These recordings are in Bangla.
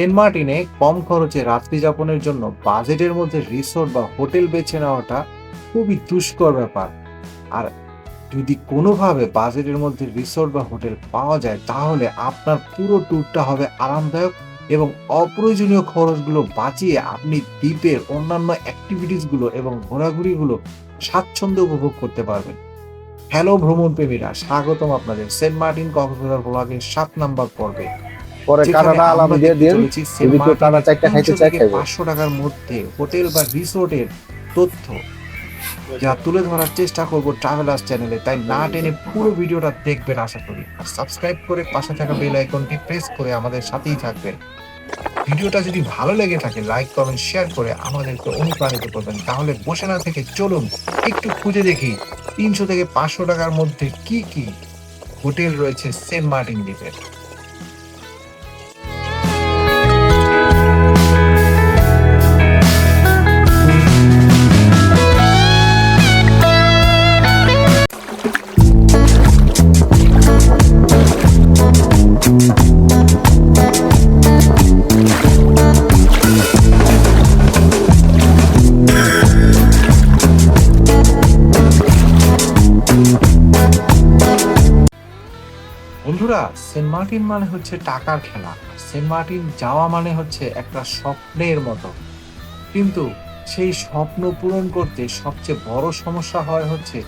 সেন্ট মার্টিনে কম খরচে রাত্রি যাপনের জন্য বাজেটের মধ্যে রিসোর্ট বা হোটেল বেছে নেওয়াটা খুবই দুষ্কর ব্যাপার। আর যদি কোনোভাবে বাজেটের মধ্যে রিসোর্ট বা হোটেল পাওয়া যায়, তাহলে আপনার পুরো ট্যুরটা হবে আরামদায়ক এবং অপ্রয়োজনীয় খরচগুলো বাঁচিয়ে আপনি দ্বীপের অন্যান্য অ্যাক্টিভিটিসগুলো এবং ঘোরাঘুরিগুলো স্বাচ্ছন্দ্য উপভোগ করতে পারবেন। হ্যালো ভ্রমণ প্রেমীরা, স্বাগতম আপনাদের সেন্ট মার্টিন কক্সবাজার ব্লগের সাত নাম্বার পর্বে। পরে কাটাটা আলাম দিয়ে দিন যদি কেউ টানা মার্টিনের চারটা খাইতে 300 চায় খাইবে। 500 টাকার মধ্যে হোটেল বা রিসোর্টের তথ্য যা তুলে ধরার চেষ্টা করব ট্রাভেলার্স চ্যানেলে তাই না টেনে পুরো ভিডিওটা দেখবেন আশা করি। আর সাবস্ক্রাইব করে পাশে থাকা বেল আইকনটি প্রেস করে আমাদের সাথেই থাকবেন। ভিডিওটা যদি ভালো লেগে থাকে লাইক কমেন্ট শেয়ার করে আমাদেরকে অনুপ্রাণিত করবেন। তাহলে বসে না থেকে চলুন একটু খুঁজে দেখি তিনশো থেকে পাঁচশো টাকার মধ্যে কি কি হোটেল রয়েছে সেন্ট মার্টিন দ্বীপের বন্ধুরা, সেন্ট মার্টিন মানে হচ্ছে টাকার খেলা। সেন্ট মার্টিন যাওয়া মানে হচ্ছে একটা স্বপ্নের মতো। কিন্তু সেই স্বপ্ন পূরণ করতে সবচেয়ে বড় সমস্যা হয় হচ্ছে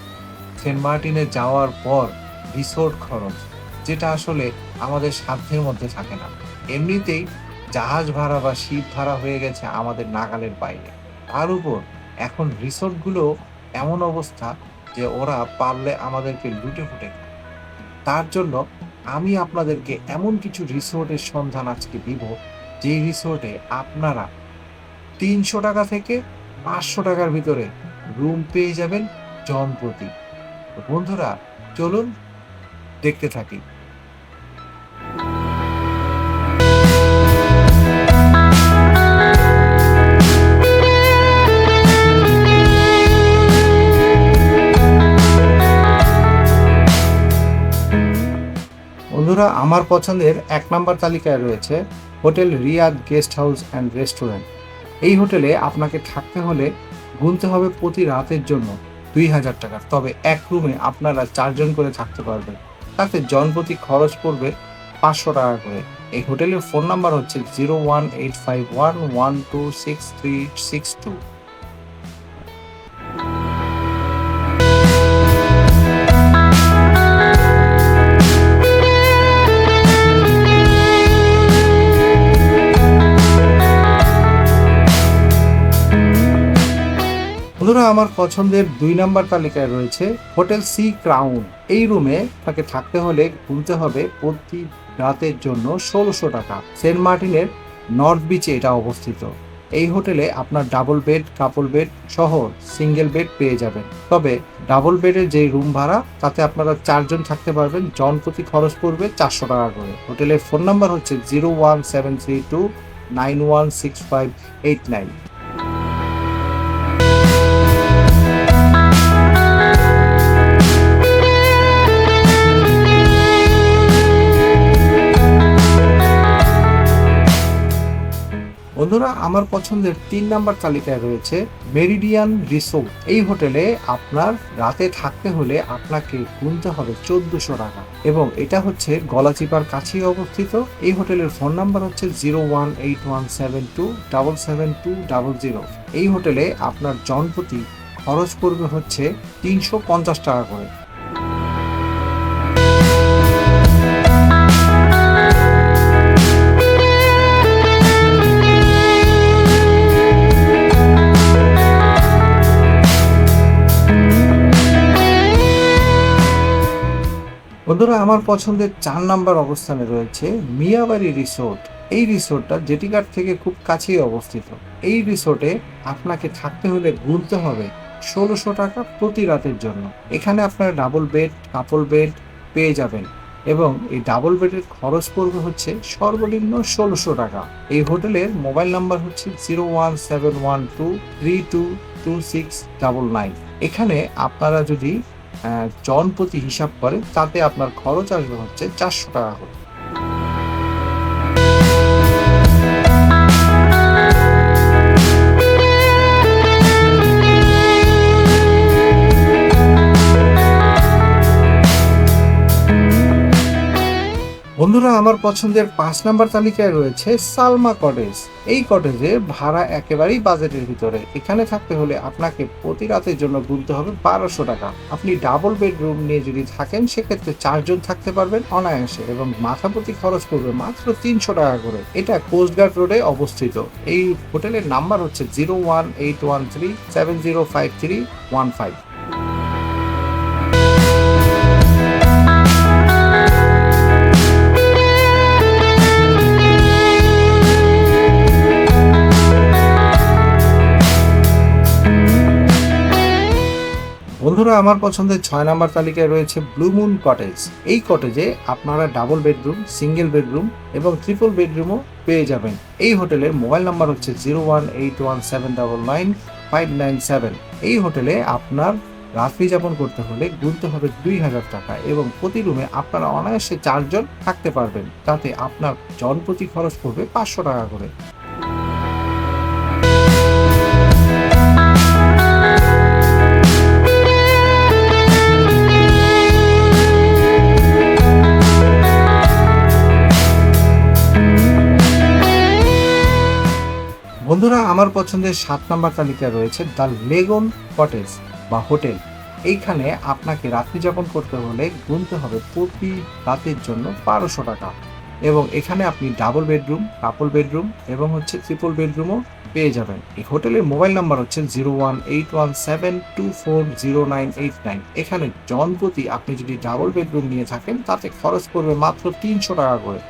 সেন্ট মার্টিনে যাওয়ার পর রিসোর্ট খরচ, যেটা আসলে আমাদের সাধ্যের মধ্যে থাকে না। এমনিতেই জাহাজ ভাড়া বা শিপ ভাড়া হয়ে গেছে আমাদের নাগালের বাইরে। তার উপর এখন রিসোর্টগুলো এমন অবস্থা যে ওরা পারলে আমাদেরকে লুটে ফুটে তার জন্য আমি আপনাদেরকে এমন কিছু রিসোর্টের সন্ধান আজকে দিব যে রিসোর্টে আপনারা তিনশো টাকা থেকে পাঁচশো টাকার ভিতরে রুম পেয়ে যাবেন জন প্রতি বন্ধুরা, চলুন দেখতে থাকি। বন্ধুরা, আমার পছন্দের এক নম্বর তালিকায় রয়েছে hotel Riyadh guest house and restaurant. এই হোটেলে আপনাকে থাকতে হলে গুনতে হবে প্রতি রাতের জন্য দুই হাজার টাকা। তবে এক রুমে আপনারা চারজন করে থাকতে পারবেন। তাতে জনপ্রতি খরচ পড়বে পাঁচশো টাকা করে। এই হোটেলের ফোন নাম্বার হচ্ছে zero one eight five one one two six three six two. বন্ধুরা আমার পছন্দের দুই নাম্বার তালিকায় রয়েছে হোটেল সি ক্রাউন। এই রুমে তাকে থাকতে হলে গুনতে হবে প্রতি রাতের জন্য ষোলোশো টাকা। সেন্ট মার্টিনের নর্থ বিচে এটা অবস্থিত। এই হোটেলে আপনার ডাবল বেড কাপল বেড সহ সিঙ্গেল বেড পেয়ে যাবেন। তবে ডাবল বেডের যে রুম ভাড়া, তাতে আপনারা চারজন থাকতে পারবেন। জন প্রতি খরচ পড়বে চারশো টাকা করে। হোটেলের ফোন নাম্বার হচ্ছে zero one seven three two nine one six five eight nine. বন্ধুরা, আমার পছন্দের তিন নাম্বার তালিকায় রয়েছে মেরিডিয়ান রিসোর্ট। এই হোটেলে আপনার রাতে থাকতে হলে আপনাকে গুনতে হবে চোদ্দশো টাকা। এবং এটা হচ্ছে গলাচিপার কাছেই অবস্থিত। এই হোটেলের ফোন নাম্বার হচ্ছে zero one eight one seven two double seven two double zero. এই হোটেলে আপনার জনপ্রতি খরচ পড়বে হচ্ছে তিনশো পঞ্চাশ টাকা করে। বন্ধুরা, আমার পছন্দের চার নাম্বার অবস্থানে রয়েছে মিয়াবাড়ি রিসোর্ট। এই রিসোর্টটা জেটিঘাট থেকে খুব কাছেই অবস্থিত। এই রিসোর্টে আপনাকে থাকতে হলে গুনতে হবে ষোলোশো টাকা প্রতি রাতের জন্য। এখানে আপনারা ডাবল বেড কাপল বেড পেয়ে যাবেন এবং এই ডাবল বেডের খরচ পড়বে হচ্ছে সর্বনিম্ন ষোলোশো টাকা। এই হোটেলের মোবাইল নাম্বার হচ্ছে zero one seven one two three two two six double nine. এখানে আপনারা যদি আহ, জন হিসাব করে তাতে আপনার খরচ আসবে হচ্ছে চারশো টাকা করে। বন্ধুরা, আমার পছন্দের পাঁচ নাম্বার তালিকায় রয়েছে সালমা কটেজ। এই কটেজের ভাড়া একেবারেই বাজেটের ভিতরে। এখানে থাকতে হলে আপনাকে প্রতি রাতের জন্য গুনতে হবে বারোশো টাকা। আপনি ডাবল বেডরুম নিয়ে যদি থাকেন, সেক্ষেত্রে চারজন থাকতে পারবেন অনায়াসে এবং মাথা প্রতি খরচ পড়বে মাত্র তিনশো টাকা করে। এটা কোস্টগার্ড রোডে অবস্থিত। এই হোটেলের নাম্বার হচ্ছে zero one eight one three seven zero five three one five. বন্ধুরা, আমার পছন্দের ছয় নাম্বার তালিকায় রয়েছে ব্লু মুন কটেজ এই কটেজে আপনারা ডাবল বেডরুম সিঙ্গেল বেডরুম এবং ট্রিপল বেডরুমও পেয়ে যাবেন। এই হোটেলের মোবাইল নাম্বার হচ্ছে zero one eight one seven double nine five nine seven এই হোটেলে আপনার রাত্রি যাপন করতে হলে গুনতে হবে দুই হাজার টাকা এবং প্রতি রুমে আপনারা অনায়াসে চারজন থাকতে পারবেন। তাতে আপনার জনপ্রতি খরচ পড়বে পাঁচশো টাকা করে। বন্ধুরা, আমার পছন্দের সাত নাম্বার তালিকায় রয়েছে দ্য লেগন কটেজ বা হোটেল। এইখানে আপনাকে রাত্রি যাপন করতে হলে গুনতে হবে প্রতি রাতের জন্য বারোশো টাকা। এবং এখানে আপনি ডাবল বেডরুম কাপল বেডরুম এবং হচ্ছে ট্রিপল বেডরুমও পেয়ে যাবেন। এই হোটেলের মোবাইল নাম্বার হচ্ছে zero one eight one seven two four zero nine eight nine এখানে জনপ্রতি আপনি যদি ডাবল বেডরুম নিয়ে থাকেন, তাতে খরচ পড়বে মাত্র তিনশো টাকা করে।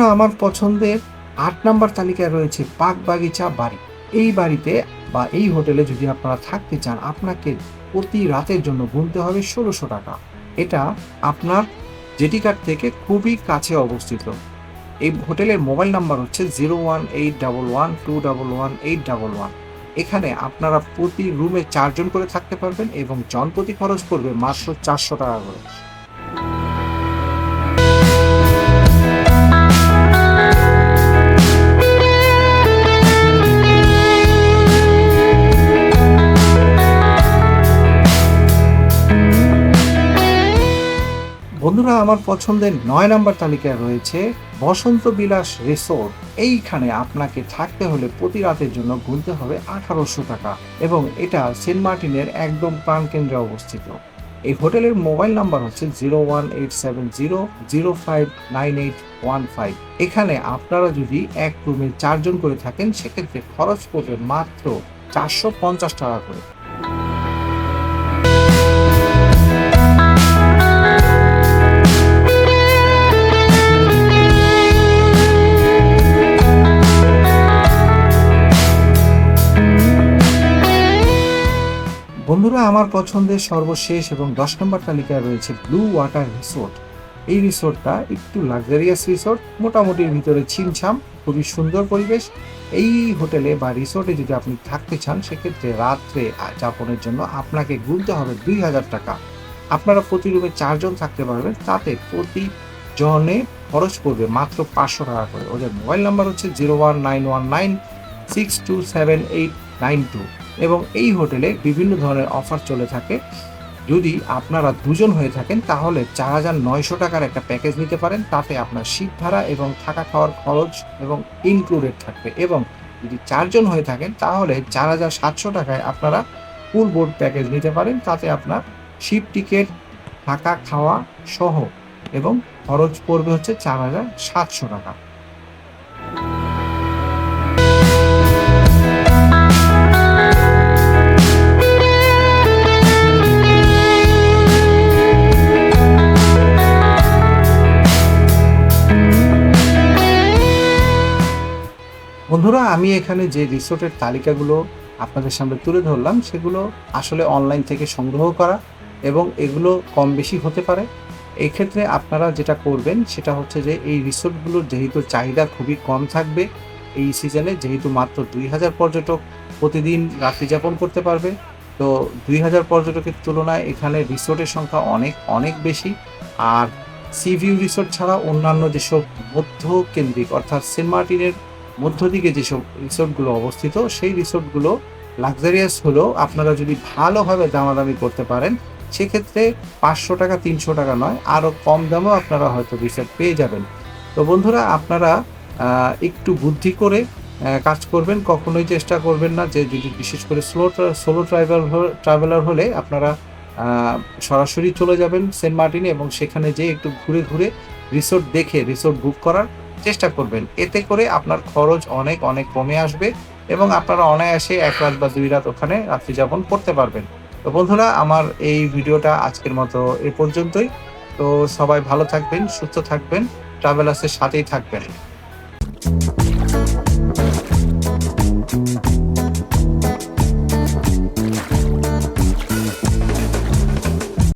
বন্ধুরা আমার পছন্দের আট নাম্বার তালিকায় রয়েছে পাক বাগিচা বাড়ি। এই বাড়িতে বা এই হোটেলে যদি আপনারা থাকতে চান, আপনাকে প্রতি রাতের জন্য গুনতে হবে ষোলোশো টাকা। এটা আপনার জেটি কার্ড থেকে খুবই কাছে অবস্থিত। এই হোটেলের মোবাইল নাম্বার হচ্ছে zero one eight double one two double one eight double one. এখানে আপনারা প্রতি রুমে চারজন করে থাকতে পারবেন এবং জনপ্রতি খরচ পড়বে মাত্র চারশো টাকা করে। বন্ধুরা, আমার পছন্দের নয় নাম্বার তালিকায় রয়েছে বসন্ত বিলাস রিসোর্ট। এইখানে আপনাকে থাকতে হলে প্রতি রাতের জন্য গুনতে হবে আঠারোশো টাকা এবং এটা সেন্ট মার্টিনের একদম প্রাণকেন্দ্রে অবস্থিত। এই হোটেলের মোবাইল নাম্বার হচ্ছে zero one eight seven zero zero five nine eight one five. এখানে আপনারা যদি এক রুমে চারজন করে থাকেন, সেক্ষেত্রে খরচ পড়বে মাত্র চারশো পঞ্চাশ টাকা করে। বন্ধুরা, আমার পছন্দের সর্বশেষ এবং দশ নম্বর তালিকায় রয়েছে ব্লু ওয়াটার রিসোর্ট এই রিসোর্টটা একটু লাক্সারিয়াস রিসোর্ট মোটামুটির ভিতরে ছিমছাম, খুবই সুন্দর পরিবেশ। এই হোটেলে বা রিসোর্টে যদি আপনি থাকতে চান, সেক্ষেত্রে রাত্রে যাপনের জন্য আপনাকে গুনতে হবে দুই হাজার টাকা। আপনারা প্রতি রুমে চারজন থাকতে পারবেন, তাতে প্রতি জনে খরচ পড়বে মাত্র পাঁচশো টাকা করে। ওদের মোবাইল নাম্বার হচ্ছে zero one nine one nine six two seven eight nine two এবং এই হোটেলে বিভিন্ন ধরনের অফার চলে থাকে। যদি আপনারা দুজন হয়ে থাকেন, তাহলে চার হাজার নয়শো টাকার একটা প্যাকেজ নিতে পারেন। তাতে আপনার শীত ভাড়া এবং থাকা খাওয়ার খরচ এবং ইনক্লুডেড থাকবে। এবং যদি চারজন হয়ে থাকেন, তাহলে চার হাজার সাতশো টাকায় আপনারা ফুল বোর্ড প্যাকেজ নিতে পারেন। তাতে আপনার শিপ টিকিট থাকা খাওয়া সহ এবং খরচ পড়বে হচ্ছে চার হাজার সাতশো টাকা। বন্ধুরা, আমি এখানে যে রিসোর্টের তালিকাগুলো আপনাদের সামনে তুলে ধরলাম, সেগুলো আসলে অনলাইন থেকে সংগ্রহ করা এবং এগুলো কম বেশি হতে পারে। এই ক্ষেত্রে আপনারা যেটা করবেন, সেটা হচ্ছে যে এই রিসোর্টগুলোর যেহেতু চাহিদা খুবই কম থাকবে, এই সিজনে যেহেতু মাত্র দুই হাজার পর্যটক প্রতিদিন রাত্রি যাপন করতে পারবে, তো দুই হাজার পর্যটকের তুলনায় এখানে রিসোর্টের সংখ্যা অনেক অনেক বেশি। আর সিভিউ রিসোর্ট ছাড়া অন্যান্য যেসব মধ্য কেন্দ্রিক অর্থাৎ সেন্ট মার্টিনের মধ্য দিকে যেসব রিসোর্টগুলো অবস্থিত, সেই রিসোর্টগুলো লাক্সারিয়াস হলেও আপনারা যদি ভালোভাবে দামাদামি করতে পারেন, সেক্ষেত্রে পাঁচশো টাকা, তিনশো টাকা নয় আরও কম দামেও আপনারা হয়তো রিসোর্ট পেয়ে যাবেন। তো বন্ধুরা, আপনারা একটু বুদ্ধি করে কাজ করবেন, কখনোই চেষ্টা করবেন না যে যদি বিশেষ করে স্লো সোলো ট্রাভেল ট্রাভেলার হলে আপনারা সরাসরি চলে যাবেন সেন্ট মার্টিনে এবং সেখানে যেয়ে একটু ঘুরে ঘুরে রিসোর্ট দেখে, রিসোর্ট বুক করার চেষ্টা করবেন। এতে করে আপনার খরচ অনেক অনেক কমে আসবে এবং আপনারা অনায়াসে এক রাত বা দুই রাত ওখানে রাত্রি যাপন করতে পারবেন। তো বন্ধুরা, আমার এই ভিডিওটা আজকের মতো এ পর্যন্তই। তো সবাই ভালো থাকবেন, সুস্থ থাকবেন ট্রাভেলার্সের সাথেই থাকবেন।